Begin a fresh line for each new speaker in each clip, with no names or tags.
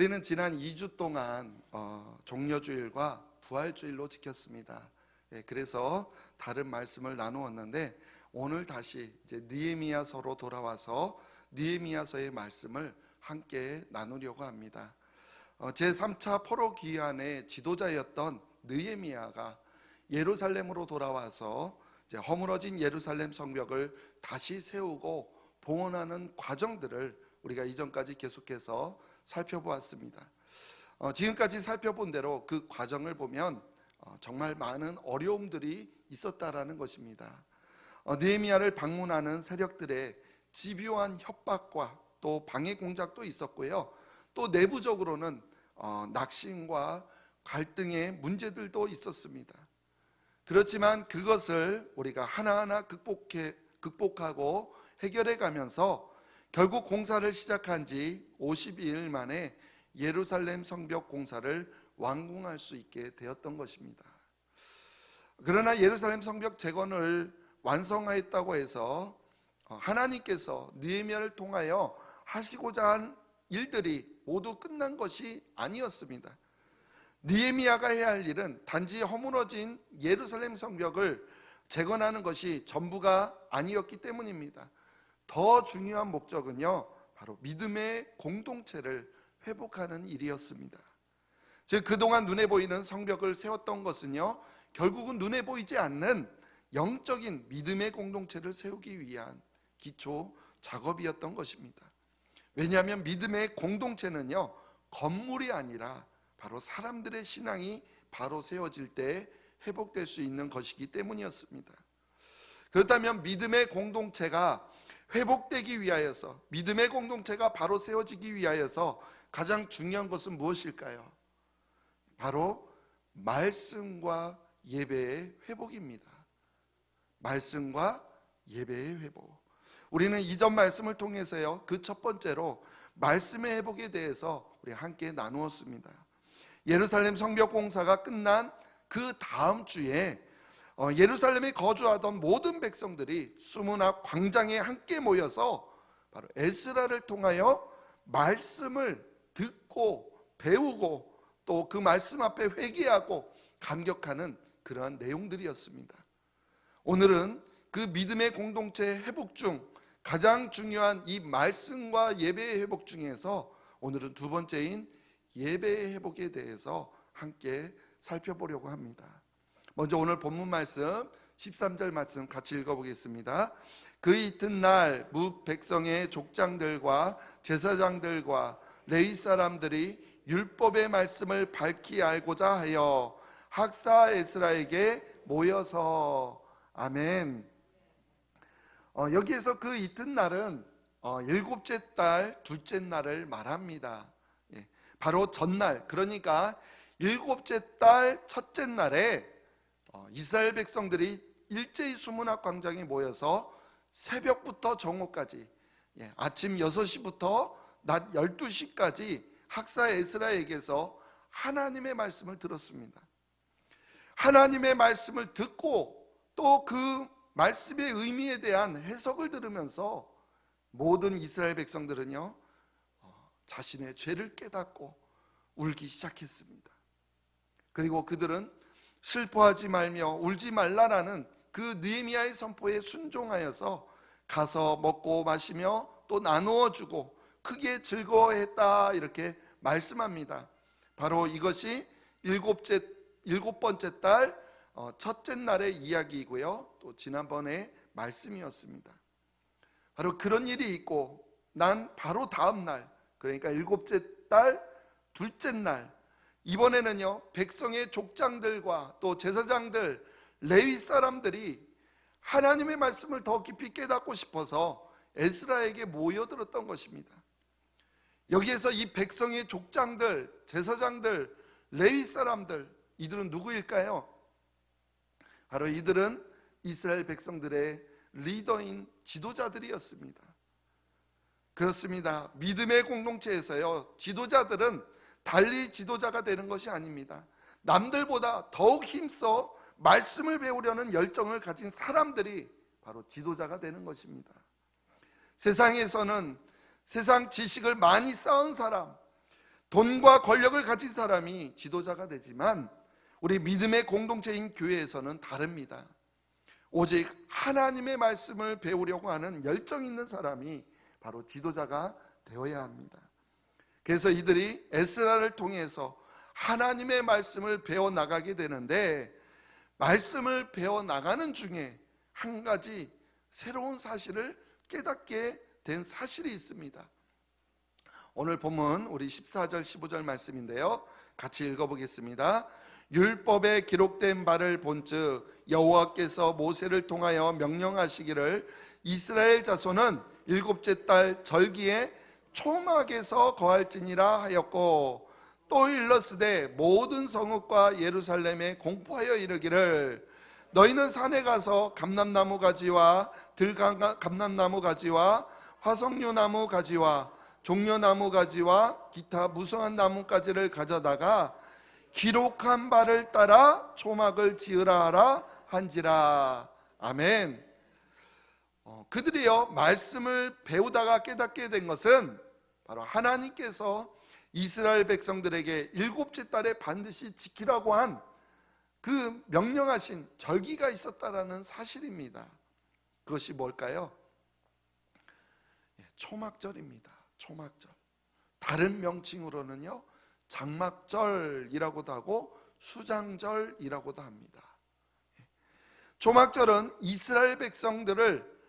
우리는 지난 2주 동안 어, 종려주일과 부활주일로 지켰습니다. 예, 그래서 다른 말씀을 나누었는데 오늘 다시 이제 느헤미야서로 돌아와서 느헤미야서의 말씀을 함께 나누려고 합니다. 어, 제 3차 포로 기한의 지도자였던 느헤미야가 예루살렘으로 돌아와서 허물어진 예루살렘 성벽을 다시 세우고 봉헌하는 과정들을 우리가 이전까지 계속해서 살펴보았습니다. 어, 지금까지 살펴본 대로 그 과정을 보면 어, 정말 많은 어려움들이 있었다라는 것입니다. 어, 느헤미야를 방문하는 세력들의 집요한 협박과 또 방해 공작도 있었고요. 또 내부적으로는 어, 낙심과 갈등의 문제들도 있었습니다. 그렇지만 그것을 우리가 하나하나 극복해 극복하고 해결해 가면서 결국 공사를 시작한 지 52일 만에 예루살렘 성벽 공사를 완공할 수 있게 되었던 것입니다. 그러나 예루살렘 성벽 재건을 완성하였다고 해서 어, 하나님께서 느헤미야를 통하여 하시고자 한 일들이 모두 끝난 것이 아니었습니다. 느헤미야가 해야 할 일은 단지 허물어진 예루살렘 성벽을 재건하는 것이 전부가 아니었기 때문입니다. 더 중요한 목적은요, 바로 믿음의 공동체를 회복하는 일이었습니다. 즉, 그동안 눈에 보이는 성벽을 세웠던 것은요, 결국은 눈에 보이지 않는 영적인 믿음의 공동체를 세우기 위한 기초 작업이었던 것입니다. 왜냐하면 믿음의 공동체는요, 건물이 아니라 바로 사람들의 신앙이 바로 세워질 때 회복될 수 있는 것이기 때문이었습니다. 그렇다면 믿음의 공동체가 회복되기 위하여서 믿음의 공동체가 바로 세워지기 위하여서 가장 중요한 것은 무엇일까요? 바로 말씀과 예배의 회복입니다. 말씀과 예배의 회복. 우리는 이전 말씀을 통해서요. 그 첫 번째로 말씀의 회복에 대해서 우리 함께 나누었습니다. 예루살렘 성벽 공사가 끝난 그 다음 주에 어, 예루살렘에 거주하던 모든 백성들이 수문 앞 광장에 함께 모여서 바로 에스라를 통하여 말씀을 듣고 배우고 또 그 말씀 앞에 회개하고 감격하는 그러한 내용들이었습니다. 오늘은 그 믿음의 공동체 회복 중 가장 중요한 이 말씀과 예배의 회복 중에서 오늘은 두 번째인 예배의 회복에 대해서 함께 살펴보려고 합니다. 먼저 오늘 본문 말씀 13절 말씀 같이 읽어보겠습니다. 그 이튿날 무 백성의 족장들과 제사장들과 레위 사람들이 율법의 말씀을 밝히 알고자 하여 학사 에스라에게 모여서 아멘. 어, 여기에서 그 이튿날은 어, 일곱째 달 둘째 날을 말합니다. 예, 바로 전날 그러니까 일곱째 달 첫째 날에 어, 이스라엘 백성들이 일제히 수문학 광장에 모여서 새벽부터 정오까지 예, 아침 6시부터 낮 12시까지 학사 에스라에게서 하나님의 말씀을 들었습니다. 하나님의 말씀을 듣고 또 그 말씀의 의미에 대한 해석을 들으면서 모든 이스라엘 백성들은요 어, 자신의 죄를 깨닫고 울기 시작했습니다. 그리고 그들은 슬퍼하지 말며 울지 말라라는 그 느헤미야의 선포에 순종하여서 가서 먹고 마시며 또 나누어 주고 크게 즐거워했다 이렇게 말씀합니다. 바로 이것이 일곱째 일곱 번째 달 어, 첫째 날의 이야기이고요. 또 지난번에 말씀이었습니다. 바로 그런 일이 있고 난 바로 다음 날 그러니까 일곱째 달 둘째 날 이번에는요 백성의 족장들과 또 제사장들 레위 사람들이 하나님의 말씀을 더 깊이 깨닫고 싶어서 에스라에게 모여들었던 것입니다. 여기에서 이 백성의 족장들, 제사장들, 레위 사람들 이들은 누구일까요? 바로 이들은 이스라엘 백성들의 리더인 지도자들이었습니다. 그렇습니다. 믿음의 공동체에서요, 지도자들은 달리 지도자가 되는 것이 아닙니다. 남들보다 더욱 힘써 말씀을 배우려는 열정을 가진 사람들이 바로 지도자가 되는 것입니다. 세상에서는 세상 지식을 많이 쌓은 사람, 돈과 권력을 가진 사람이 지도자가 되지만 우리 믿음의 공동체인 교회에서는 다릅니다. 오직 하나님의 말씀을 배우려고 하는 열정 있는 사람이 바로 지도자가 되어야 합니다. 그래서 이들이 에스라를 통해서 하나님의 말씀을 배워 나가게 되는데 말씀을 배워 나가는 중에 한 가지 새로운 사실을 깨닫게 된 사실이 있습니다. 오늘 본문 우리 14절 15절 말씀인데요. 같이 읽어 보겠습니다. 율법에 기록된 바를 본즉 여호와께서 모세를 통하여 명령하시기를 이스라엘 자손은 일곱째 달 절기에 초막에서 거할지니라 하였고 또 일러스되 모든 성읍과 예루살렘에 공포하여 이르기를 너희는 산에 가서 감람나무 가지와 들감람나무 가지와 화석류 나무 가지와 종려나무 가지와 기타 무성한 나무 가지를 가져다가 기록한 바를 따라 초막을 지으라 하라 한지라 아멘. 어, 그들이요 말씀을 배우다가 깨닫게 된 것은 바로 하나님께서 이스라엘 백성들에게 일곱째 달에 반드시 지키라고 한 그 명령하신 절기가 있었다라는 사실입니다. 그것이 뭘까요? 예, 초막절입니다. 초막절. 다른 명칭으로는요, 장막절이라고도 하고 수장절이라고도 합니다. 예. 초막절은 이스라엘 백성들을 어,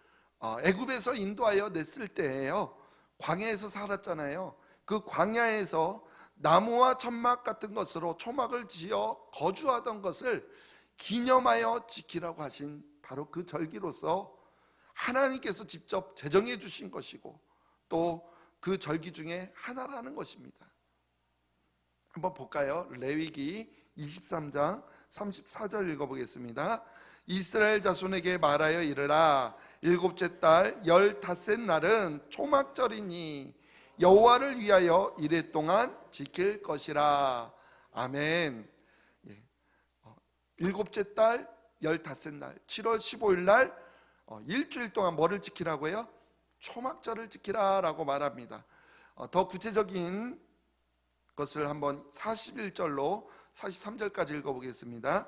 애굽에서 인도하여 냈을 때예요. 광야에서 살았잖아요. 그 광야에서 나무와 천막 같은 것으로 초막을 지어 거주하던 것을 기념하여 지키라고 하신 바로 그 절기로서 하나님께서 직접 제정해 주신 것이고 또 그 절기 중에 하나라는 것입니다. 한번 볼까요? 레위기 23장 34절 읽어보겠습니다. 이스라엘 자손에게 말하여 이르라 일곱째 달 열다섯 날은 초막절이니 여호와를 위하여 이래 동안 지킬 것이라 아멘. 예. 어, 일곱째 달 열다섯 날 7월 15일 날 어, 일주일 동안 뭐를 지키라고요? 초막절을 지키라라고 말합니다. 어, 더 구체적인 것을 한번 41절로 43절까지 읽어보겠습니다.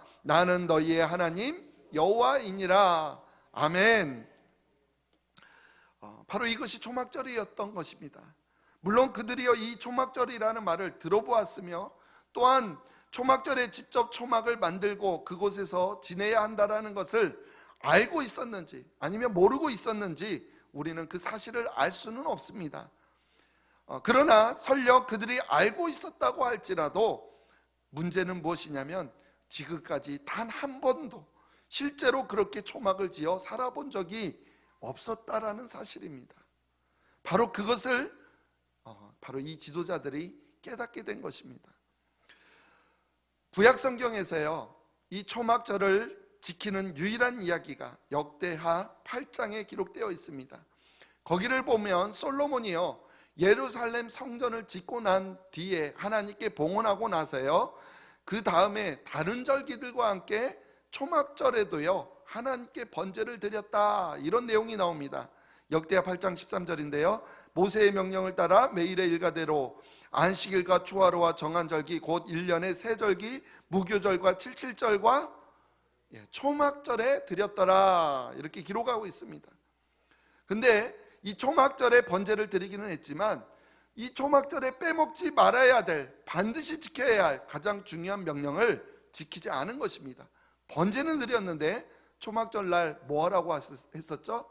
나는 너희의 하나님 여호와이니라. 아멘. 어, 바로 이것이 초막절이었던 것입니다. 물론 그들이요 이 초막절이라는 말을 들어보았으며 또한 초막절에 직접 초막을 만들고 그곳에서 지내야 한다라는 것을 알고 있었는지 아니면 모르고 있었는지 우리는 그 사실을 알 수는 없습니다. 어, 그러나 설령 그들이 알고 있었다고 할지라도 문제는 무엇이냐면 지금까지 단 한 번도 실제로 그렇게 초막을 지어 살아본 적이 없었다라는 사실입니다. 바로 그것을 어, 바로 이 지도자들이 깨닫게 된 것입니다. 구약 성경에서요 이 초막절을 지키는 유일한 이야기가 역대하 8장에 기록되어 있습니다. 거기를 보면 솔로몬이요 예루살렘 성전을 짓고 난 뒤에 하나님께 봉헌하고 나서요 그 다음에 다른 절기들과 함께 초막절에도요 하나님께 번제를 드렸다 이런 내용이 나옵니다. 역대하 8장 13절인데요. 모세의 명령을 따라 매일의 일가대로 안식일과 초하루와 정한절기 곧 1년의 세절기 무교절과 칠칠절과 예, 초막절에 드렸더라 이렇게 기록하고 있습니다. 근데 이 초막절에 번제를 드리기는 했지만 이 초막절에 빼먹지 말아야 될 반드시 지켜야 할 가장 중요한 명령을 지키지 않은 것입니다. 번제는 드렸는데 초막절 날 뭐하라고 했었죠?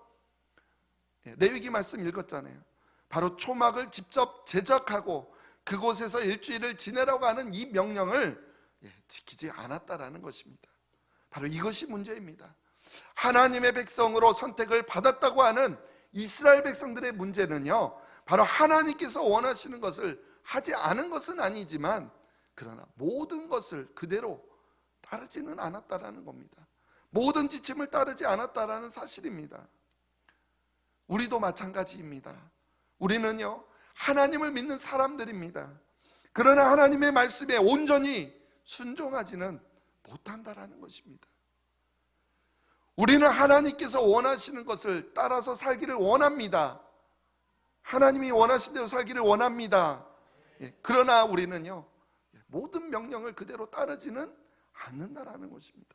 예, 레위기 말씀 읽었잖아요. 바로 초막을 직접 제작하고 그곳에서 일주일을 지내라고 하는 이 명령을 예, 지키지 않았다라는 것입니다. 바로 이것이 문제입니다. 하나님의 백성으로 선택을 받았다고 하는 이스라엘 백성들의 문제는요, 바로 하나님께서 원하시는 것을 하지 않은 것은 아니지만 그러나 모든 것을 그대로 따르지는 않았다라는 겁니다. 모든 지침을 따르지 않았다라는 사실입니다. 우리도 마찬가지입니다. 우리는요, 하나님을 믿는 사람들입니다. 그러나 하나님의 말씀에 온전히 순종하지는 못한다라는 것입니다. 우리는 하나님께서 원하시는 것을 따라서 살기를 원합니다. 하나님이 원하신 대로 살기를 원합니다. 예, 그러나 우리는요, 모든 명령을 그대로 따르지는 않는다라는 것입니다.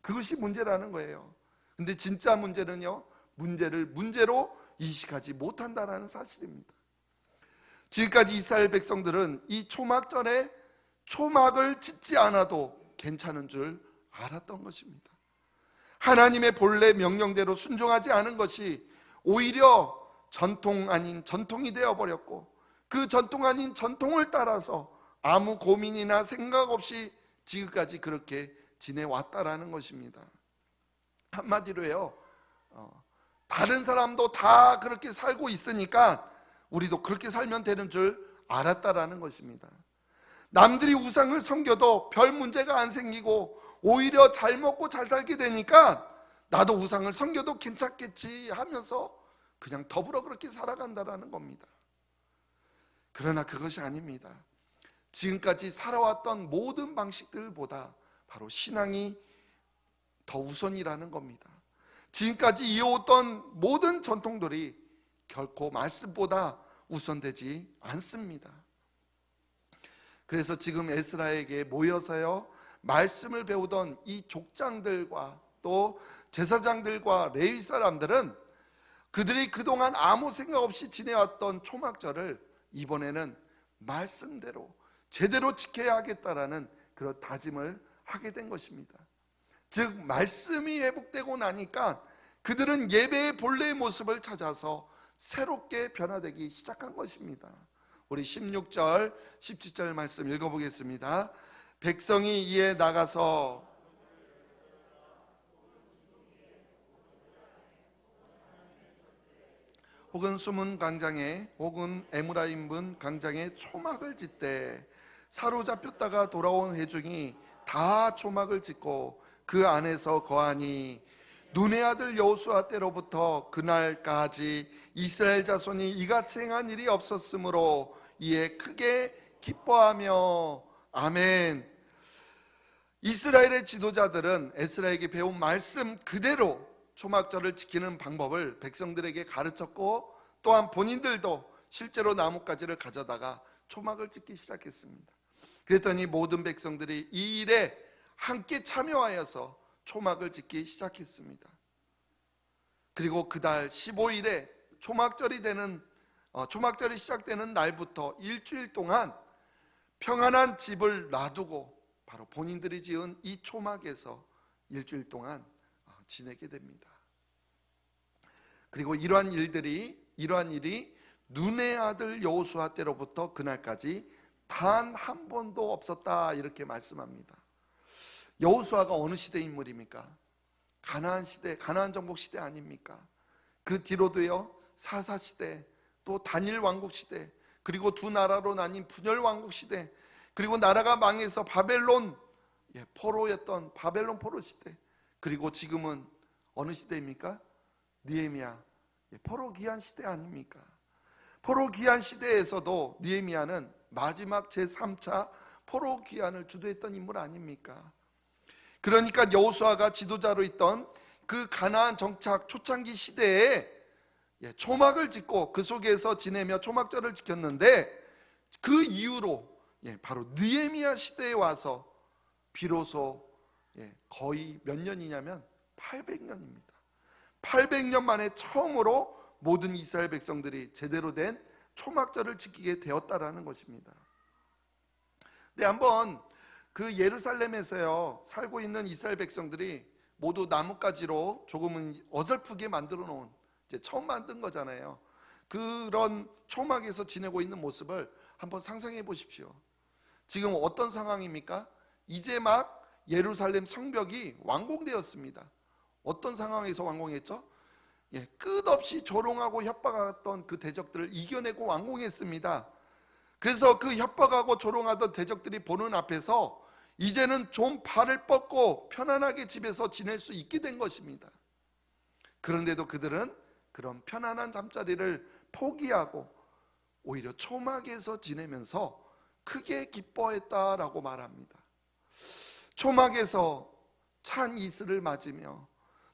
그것이 문제라는 거예요. 근데 진짜 문제는요, 문제를 문제로 인식하지 못한다라는 사실입니다. 지금까지 이스라엘 백성들은 이 초막절에 초막을 짓지 않아도 괜찮은 줄 알았던 것입니다. 하나님의 본래 명령대로 순종하지 않은 것이 오히려 전통 아닌 전통이 되어 버렸고 그 전통 아닌 전통을 따라서 아무 고민이나 생각 없이 지금까지 그렇게 지내왔다라는 것입니다. 한마디로요, 어, 다른 사람도 다 그렇게 살고 있으니까 우리도 그렇게 살면 되는 줄 알았다라는 것입니다. 남들이 우상을 섬겨도 별 문제가 안 생기고 오히려 잘 먹고 잘 살게 되니까 나도 우상을 섬겨도 괜찮겠지 하면서 그냥 더불어 그렇게 살아간다라는 겁니다. 그러나 그것이 아닙니다. 지금까지 살아왔던 모든 방식들보다 바로 신앙이 더 우선이라는 겁니다. 지금까지 이어왔던 모든 전통들이 결코 말씀보다 우선되지 않습니다. 그래서 지금 에스라에게 모여서요 말씀을 배우던 이 족장들과 또 제사장들과 레위 사람들은 그들이 그동안 아무 생각 없이 지내왔던 초막절을 이번에는 말씀대로 제대로 지켜야 하겠다라는 그런 다짐을 하게 된 것입니다. 즉 말씀이 회복되고 나니까 그들은 예배의 본래의 모습을 찾아서 새롭게 변화되기 시작한 것입니다. 우리 16절, 17절 말씀 읽어보겠습니다. 백성이 이에 나가서 혹은 숨은 광장에 혹은 에무라임분 광장에 초막을 짓되 사로잡혔다가 돌아온 회중이 다 초막을 짓고 그 안에서 거하니 눈의 아들 여호수아 때로부터 그날까지 이스라엘 자손이 이같이 행한 일이 없었으므로 이에 크게 기뻐하며 아멘. 이스라엘의 지도자들은 에스라에게 배운 말씀 그대로 초막절을 지키는 방법을 백성들에게 가르쳤고 또한 본인들도 실제로 나뭇가지를 가져다가 초막을 짓기 시작했습니다. 그랬더니 모든 백성들이 이 일에 함께 참여하여서 초막을 짓기 시작했습니다. 그리고 그달 15일에 초막절이 되는 어, 초막절이 시작되는 날부터 일주일 동안 평안한 집을 놔두고 바로 본인들이 지은 이 초막에서 일주일 동안 어, 지내게 됩니다. 그리고 이러한 일들이 이러한 일이 눈의 아들 여호수아 때로부터 그날까지 단 한 번도 없었다 이렇게 말씀합니다. 여호수아가 어느 시대 인물입니까? 가나안 시대, 가나안 정복 시대 아닙니까? 그 뒤로도요 사사 시대, 또 단일 왕국 시대, 그리고 두 나라로 나뉜 분열 왕국 시대, 그리고 나라가 망해서 바벨론 예, 포로였던 바벨론 포로 시대, 그리고 지금은 어느 시대입니까? 니에미야 예, 포로 기한 시대 아닙니까? 포로 기한 시대에서도 니에미야는 마지막 제 3차 포로 기한을 주도했던 인물 아닙니까? 그러니까 여호수아가 지도자로 있던 그 가나안 정착 초창기 시대에 예, 초막을 짓고 그 속에서 지내며 초막절을 지켰는데 그 이후로 예, 바로 느헤미야 시대에 와서 비로소 예, 거의 몇 년이냐면 800년입니다. 800년 만에 처음으로 모든 이스라엘 백성들이 제대로 된 초막절을 지키게 되었다라는 것입니다. 네, 한번 그 예루살렘에서요 살고 있는 이스라엘 백성들이 모두 나뭇가지로 조금은 어설프게 만들어 놓은 이제 처음 만든 거잖아요. 그런 초막에서 지내고 있는 모습을 한번 상상해 보십시오. 지금 어떤 상황입니까? 이제 막 예루살렘 성벽이 완공되었습니다. 어떤 상황에서 완공했죠? 예, 끝없이 조롱하고 협박했던 그 대적들을 이겨내고 완공했습니다. 그래서 그 협박하고 조롱하던 대적들이 보는 앞에서 이제는 좀 발을 뻗고 편안하게 집에서 지낼 수 있게 된 것입니다. 그런데도 그들은 그런 편안한 잠자리를 포기하고 오히려 초막에서 지내면서 크게 기뻐했다라고 말합니다. 초막에서 찬 이슬을 맞으며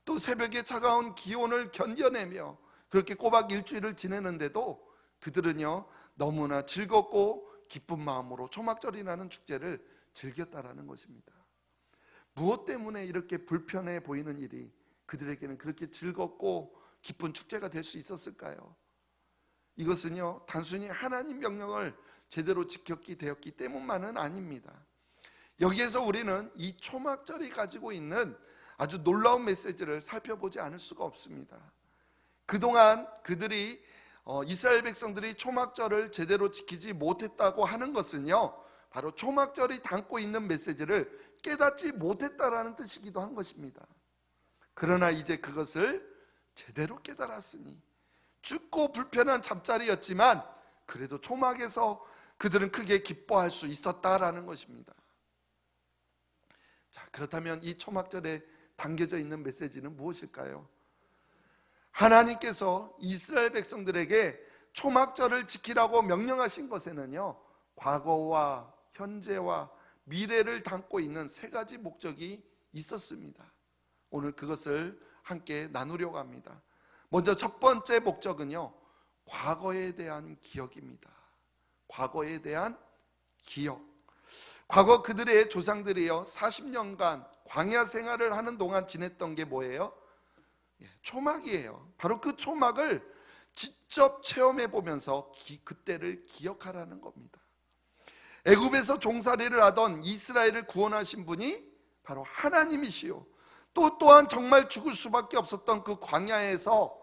또 새벽에 차가운 기온을 견뎌내며 그렇게 꼬박 일주일을 지내는데도 그들은요 너무나 즐겁고 기쁜 마음으로 초막절이라는 축제를 즐겼다라는 것입니다. 무엇 때문에 이렇게 불편해 보이는 일이 그들에게는 그렇게 즐겁고 기쁜 축제가 될 수 있었을까요? 이것은요 단순히 하나님 명령을 제대로 지켰기 되었기 때문만은 아닙니다. 여기에서 우리는 이 초막절이 가지고 있는 아주 놀라운 메시지를 살펴보지 않을 수가 없습니다. 그동안 그들이 어, 이스라엘 백성들이 초막절을 제대로 지키지 못했다고 하는 것은요, 바로 초막절이 담고 있는 메시지를 깨닫지 못했다라는 뜻이기도 한 것입니다. 그러나 이제 그것을 제대로 깨달았으니 춥고 불편한 잠자리였지만 그래도 초막에서 그들은 크게 기뻐할 수 있었다라는 것입니다. 자, 그렇다면 이 초막절에 담겨져 있는 메시지는 무엇일까요? 하나님께서 이스라엘 백성들에게 초막절을 지키라고 명령하신 것에는요, 과거와 현재와 미래를 담고 있는 세 가지 목적이 있었습니다. 오늘 그것을 함께 나누려고 합니다. 먼저 첫 번째 목적은요, 과거에 대한 기억입니다. 과거에 대한 기억. 과거 그들의 조상들이요, 40년간 광야 생활을 하는 동안 지냈던 게 뭐예요? 예, 초막이에요. 바로 그 초막을 직접 체험해 보면서 기, 그때를 기억하라는 겁니다. 애굽에서 종살이를 하던 이스라엘을 구원하신 분이 바로 하나님이시요. 또 또한 정말 죽을 수밖에 없었던 그 광야에서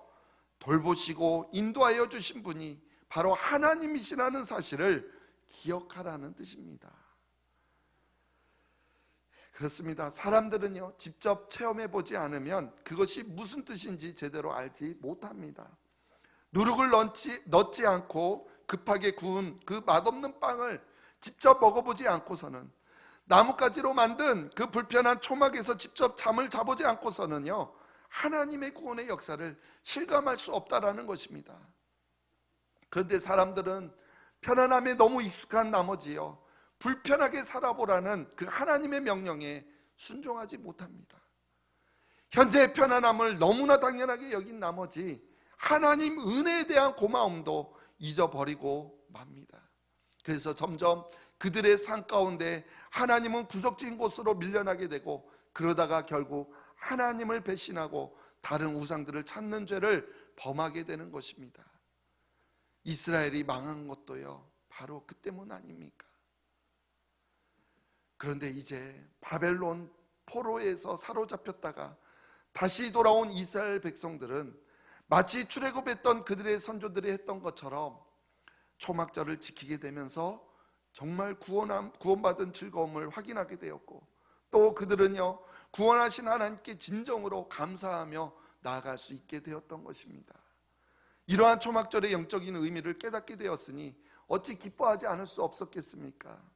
돌보시고 인도하여 주신 분이 바로 하나님이시라는 사실을 기억하라는 뜻입니다. 그렇습니다. 사람들은요, 직접 체험해 보지 않으면 그것이 무슨 뜻인지 제대로 알지 못합니다. 누룩을 넣지, 넣지 않고 급하게 구운 그 맛없는 빵을 직접 먹어보지 않고서는 나뭇가지로 만든 그 불편한 초막에서 직접 잠을 자보지 않고서는요, 하나님의 구원의 역사를 실감할 수 없다라는 것입니다. 그런데 사람들은 편안함에 너무 익숙한 나머지요. 불편하게 살아보라는 그 하나님의 명령에 순종하지 못합니다. 현재의 편안함을 너무나 당연하게 여긴 나머지 하나님 은혜에 대한 고마움도 잊어버리고 맙니다. 그래서 점점 그들의 삶 가운데 하나님은 구석진 곳으로 밀려나게 되고 그러다가 결국 하나님을 배신하고 다른 우상들을 찾는 죄를 범하게 되는 것입니다. 이스라엘이 망한 것도요, 바로 그 때문 아닙니까? 그런데 이제 바벨론 포로에서 사로잡혔다가 다시 돌아온 이스라엘 백성들은 마치 출애굽했던 그들의 선조들이 했던 것처럼 초막절을 지키게 되면서 정말 구원함, 구원받은 즐거움을 확인하게 되었고 또 그들은요 구원하신 하나님께 진정으로 감사하며 나아갈 수 있게 되었던 것입니다. 이러한 초막절의 영적인 의미를 깨닫게 되었으니 어찌 기뻐하지 않을 수 없었겠습니까?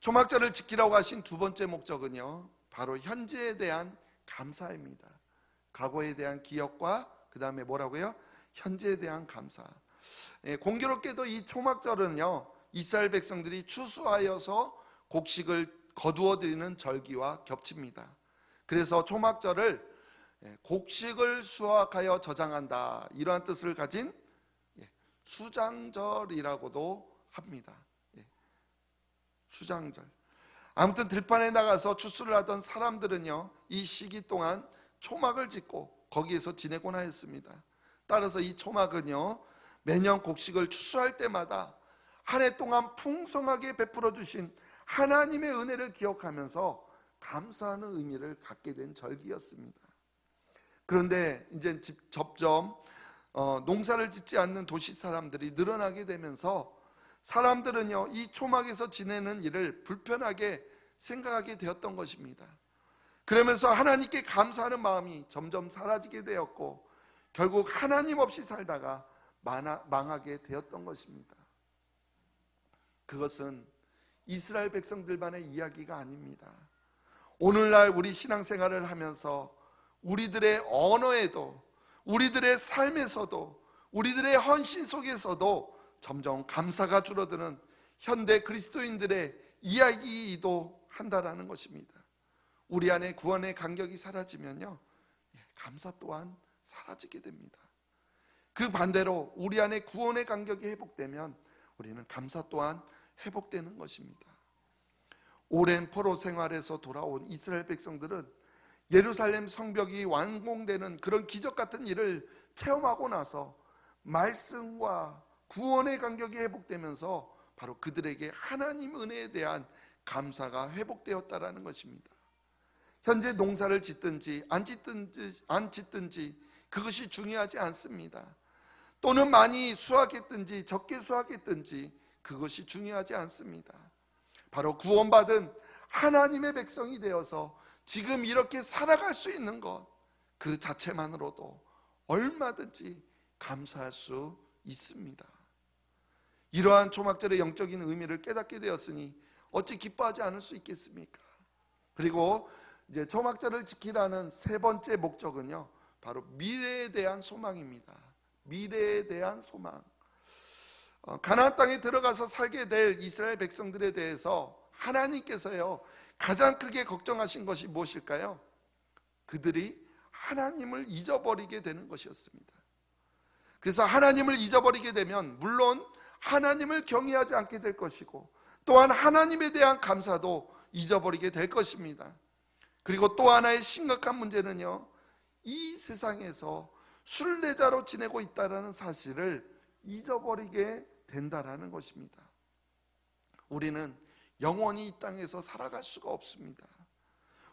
초막절을 지키라고 하신 두 번째 목적은요, 바로 현재에 대한 감사입니다. 과거에 대한 기억과 그 다음에 뭐라고요? 현재에 대한 감사. 예, 공교롭게도 이 초막절은요, 이스라엘 백성들이 추수하여서 곡식을 거두어 드리는 절기와 겹칩니다. 그래서 초막절을 예, 곡식을 수확하여 저장한다 이러한 뜻을 가진 예, 수장절이라고도 합니다. 예, 수장절. 아무튼 들판에 나가서 추수를 하던 사람들은요 이 시기 동안 초막을 짓고 거기에서 지내곤 하였습니다. 따라서 이 초막은요 매년 곡식을 추수할 때마다 한 해 동안 풍성하게 베풀어 주신 하나님의 은혜를 기억하면서 감사하는 의미를 갖게 된 절기였습니다. 그런데 이제 점점 어, 농사를 짓지 않는 도시 사람들이 늘어나게 되면서 사람들은요 이 초막에서 지내는 일을 불편하게 생각하게 되었던 것입니다. 그러면서 하나님께 감사하는 마음이 점점 사라지게 되었고 결국 하나님 없이 살다가 망하- 망하게 되었던 것입니다. 그것은 이스라엘 백성들만의 이야기가 아닙니다. 오늘날 우리 신앙생활을 하면서 우리들의 언어에도 우리들의 삶에서도 우리들의 헌신 속에서도 점점 감사가 줄어드는 현대 그리스도인들의 이야기이기도 한다라는 것입니다. 우리 안에 구원의 간격이 사라지면요. 예, 감사 또한 사라지게 됩니다. 그 반대로 우리 안에 구원의 간격이 회복되면 우리는 감사 또한 회복되는 것입니다. 오랜 포로 생활에서 돌아온 이스라엘 백성들은 예루살렘 성벽이 완공되는 그런 기적 같은 일을 체험하고 나서 말씀과 구원의 간격이 회복되면서 바로 그들에게 하나님 은혜에 대한 감사가 회복되었다라는 것입니다. 현재 농사를 짓든지 안 짓든지 안 짓든지 그것이 중요하지 않습니다. 또는 많이 수확했든지 적게 수확했든지 그것이 중요하지 않습니다. 바로 구원받은 하나님의 백성이 되어서 지금 이렇게 살아갈 수 있는 것 그 자체만으로도 얼마든지 감사할 수 있습니다. 이러한 초막절의 영적인 의미를 깨닫게 되었으니 어찌 기뻐하지 않을 수 있겠습니까? 그리고 이제 초막절을 지키라는 세 번째 목적은요. 바로 미래에 대한 소망입니다. 미래에 대한 소망. 어, 가나안 땅에 들어가서 살게 될 이스라엘 백성들에 대해서 하나님께서요 가장 크게 걱정하신 것이 무엇일까요? 그들이 하나님을 잊어버리게 되는 것이었습니다. 그래서 하나님을 잊어버리게 되면 물론 하나님을 경외하지 않게 될 것이고 또한 하나님에 대한 감사도 잊어버리게 될 것입니다. 그리고 또 하나의 심각한 문제는요. 이 세상에서 순례자로 지내고 있다라는 사실을 잊어버리게 된다라는 것입니다. 우리는 영원히 이 땅에서 살아갈 수가 없습니다.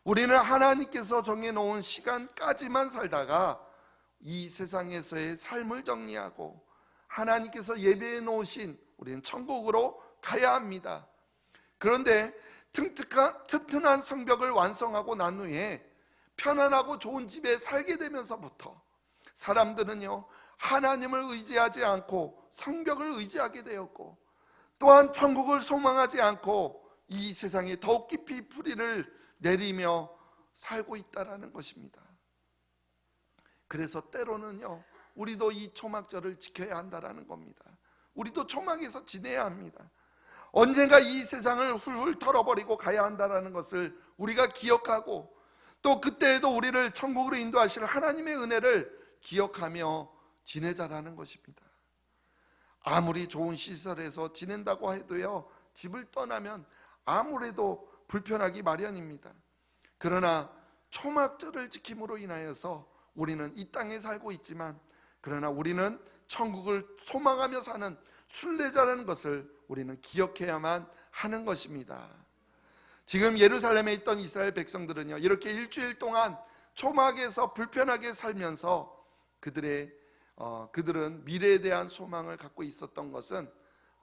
우리는 하나님께서 정해놓은 시간까지만 살다가 이 세상에서의 삶을 정리하고 하나님께서 예배해 놓으신 우리는 천국으로 가야 합니다. 그런데 튼튼한, 튼튼한 성벽을 완성하고 난 후에 편안하고 좋은 집에 살게 되면서부터 사람들은요 하나님을 의지하지 않고 성벽을 의지하게 되었고 또한 천국을 소망하지 않고 이 세상에 더욱 깊이 뿌리를 내리며 살고 있다라는 것입니다. 그래서 때로는요 우리도 이 초막절을 지켜야 한다라는 겁니다. 우리도 초막에서 지내야 합니다. 언젠가 이 세상을 훌훌 털어버리고 가야 한다라는 것을 우리가 기억하고 또 그때에도 우리를 천국으로 인도하실 하나님의 은혜를 기억하며 지내자라는 것입니다. 아무리 좋은 시설에서 지낸다고 해도요, 집을 떠나면 아무래도 불편하기 마련입니다. 그러나 초막절을 지킴으로 인하여서 우리는 이 땅에 살고 있지만 그러나 우리는 천국을 소망하며 사는 순례자라는 것을 우리는 기억해야만 하는 것입니다. 지금 예루살렘에 있던 이스라엘 백성들은요, 이렇게 일주일 동안 초막에서 불편하게 살면서 그들의 어, 그들은 미래에 대한 소망을 갖고 있었던 것은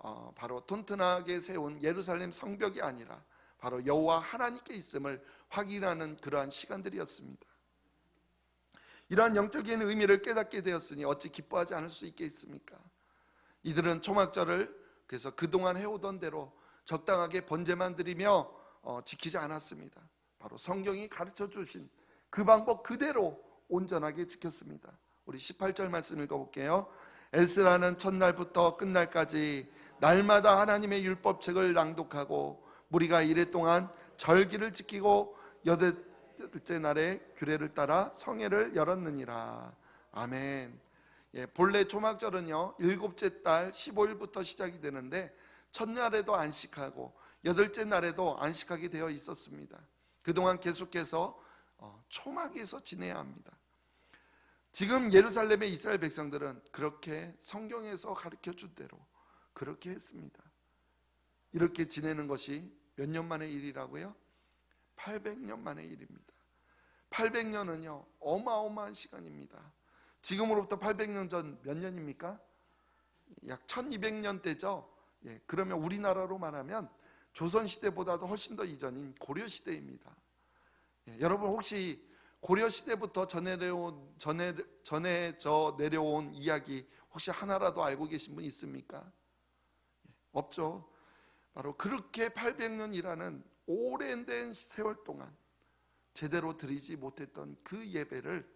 어, 바로 튼튼하게 세운 예루살렘 성벽이 아니라 바로 여호와 하나님께 있음을 확인하는 그러한 시간들이었습니다. 이러한 영적인 의미를 깨닫게 되었으니 어찌 기뻐하지 않을 수 있겠습니까? 이들은 초막절을 그래서 그동안 해오던 대로 적당하게 번제만 드리며 어, 지키지 않았습니다. 바로 성경이 가르쳐 주신 그 방법 그대로 온전하게 지켰습니다. 우리 18절 말씀 읽어볼게요. 에스라는 첫날부터 끝날까지 날마다 하나님의 율법책을 낭독하고 무리가 이래 동안 절기를 지키고 여덟 째 날에 규례를 따라 성회를 열었느니라. 아멘. 예, 본래 초막절은요 일곱째 달 15일부터 시작이 되는데 첫날에도 안식하고 여덟째 날에도 안식하게 되어 있었습니다. 그동안 계속해서 어, 초막에서 지내야 합니다. 지금 예루살렘의 이스라엘 백성들은 그렇게 성경에서 가르쳐 준 대로 그렇게 했습니다. 이렇게 지내는 것이 몇 년 만의 일이라고요? 800년 만의 일입니다. 800년은요 어마어마한 시간입니다. 지금으로부터 800년 전 몇 년입니까? 약 1200년 때죠. 예, 그러면 우리나라로 말하면 조선 시대보다도 훨씬 더 이전인 고려 시대입니다. 예, 여러분 혹시 고려 시대부터 전해 전해져 내려온 이야기 혹시 하나라도 알고 계신 분 있습니까? 없죠. 바로 그렇게 800년이라는 오랜된 세월 동안 제대로 드리지 못했던 그 예배를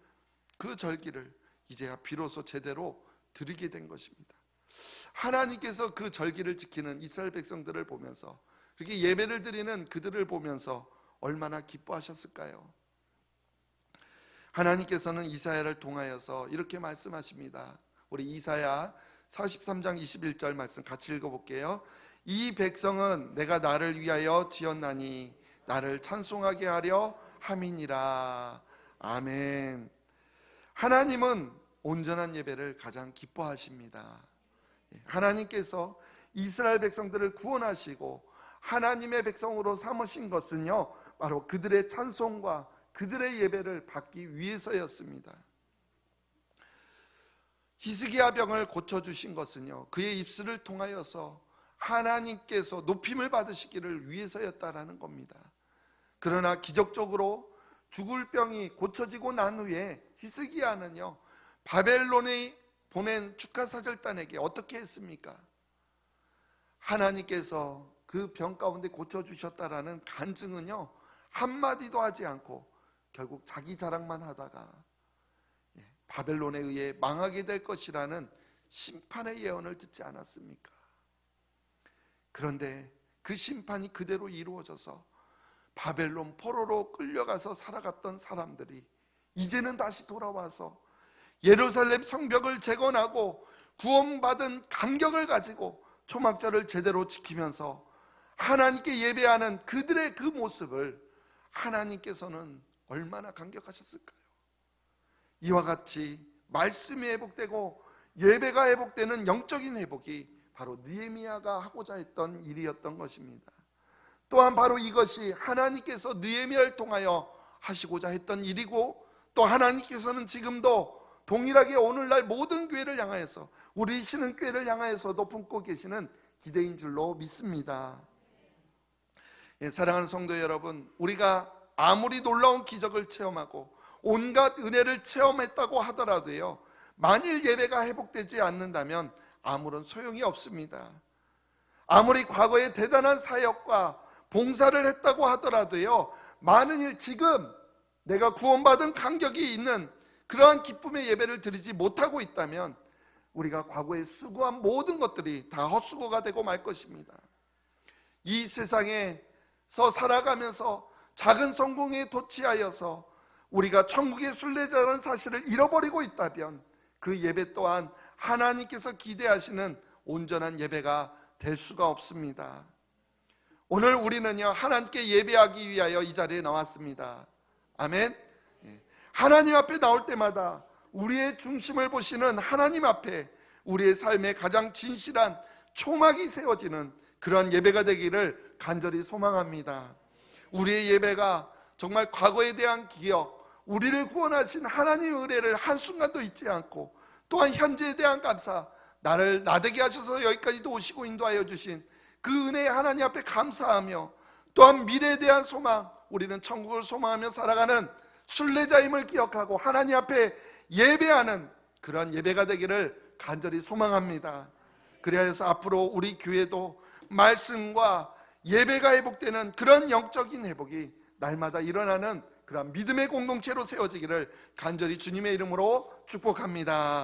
그 절기를 이제야 비로소 제대로 드리게 된 것입니다. 하나님께서 그 절기를 지키는 이스라엘 백성들을 보면서 그렇게 예배를 드리는 그들을 보면서 얼마나 기뻐하셨을까요? 하나님께서는 이사야를 통하여서 이렇게 말씀하십니다. 우리 이사야 43장 21절 말씀 같이 읽어 볼게요. 이 백성은 내가 나를 위하여 지었나니 나를 찬송하게 하려 함이니라. 아멘. 하나님은 온전한 예배를 가장 기뻐하십니다. 예, 하나님께서 이스라엘 백성들을 구원하시고 하나님의 백성으로 삼으신 것은요, 바로 그들의 찬송과 그들의 예배를 받기 위해서였습니다. 히스기야 병을 고쳐 주신 것은요, 그의 입술을 통하여서 하나님께서 높임을 받으시기를 위해서였다라는 겁니다. 그러나 기적적으로 죽을 병이 고쳐지고 난 후에 히스기야는요 바벨론에 보낸 축하사절단에게 어떻게 했습니까? 하나님께서 그 병 가운데 고쳐주셨다라는 간증은요 한마디도 하지 않고 결국 자기 자랑만 하다가 예, 바벨론에 의해 망하게 될 것이라는 심판의 예언을 듣지 않았습니까? 그런데 그 심판이 그대로 이루어져서 바벨론 포로로 끌려가서 살아갔던 사람들이 이제는 다시 돌아와서 예루살렘 성벽을 재건하고 구원받은 감격을 가지고 초막절을 제대로 지키면서 하나님께 예배하는 그들의 그 모습을 하나님께서는 얼마나 감격하셨을까요? 이와 같이 말씀이 회복되고 예배가 회복되는 영적인 회복이 바로 느헤미야가 하고자 했던 일이었던 것입니다. 또한 바로 이것이 하나님께서 느헤미야를 통하여 하시고자 했던 일이고 또 하나님께서는 지금도 동일하게 오늘날 모든 교회를 향하여서 우리 신은 교회를 향하여서도 품고 계시는 기대인 줄로 믿습니다. 예, 사랑하는 성도 여러분, 우리가 아무리 놀라운 기적을 체험하고 온갖 은혜를 체험했다고 하더라도요, 만일 예배가 회복되지 않는다면 아무런 소용이 없습니다. 아무리 과거에 대단한 사역과 봉사를 했다고 하더라도요, 많은 일 지금 내가 구원받은 간격이 있는 그러한 기쁨의 예배를 드리지 못하고 있다면 우리가 과거에 수고한 모든 것들이 다 헛수고가 되고 말 것입니다. 이 세상에서 살아가면서 작은 성공에 도취하여서 우리가 천국의 순례자라는 사실을 잃어버리고 있다면 그 예배 또한 하나님께서 기대하시는 온전한 예배가 될 수가 없습니다. 오늘 우리는요 하나님께 예배하기 위하여 이 자리에 나왔습니다. 아멘. 예. 하나님 앞에 나올 때마다 우리의 중심을 보시는 하나님 앞에 우리의 삶의 가장 진실한 초막이 세워지는 그런 예배가 되기를 간절히 소망합니다. 우리의 예배가 정말 과거에 대한 기억, 우리를 구원하신 하나님의 은혜를 한순간도 잊지 않고 또한 현재에 대한 감사, 나를 나되게 하셔서 여기까지도 오시고 인도하여 주신 그 은혜에 하나님 앞에 감사하며 또한 미래에 대한 소망, 우리는 천국을 소망하며 살아가는 순례자임을 기억하고 하나님 앞에 예배하는 그런 예배가 되기를 간절히 소망합니다. 그래서 앞으로 우리 교회도 말씀과 예배가 회복되는 그런 영적인 회복이 날마다 일어나는 그런 믿음의 공동체로 세워지기를 간절히 주님의 이름으로 축복합니다.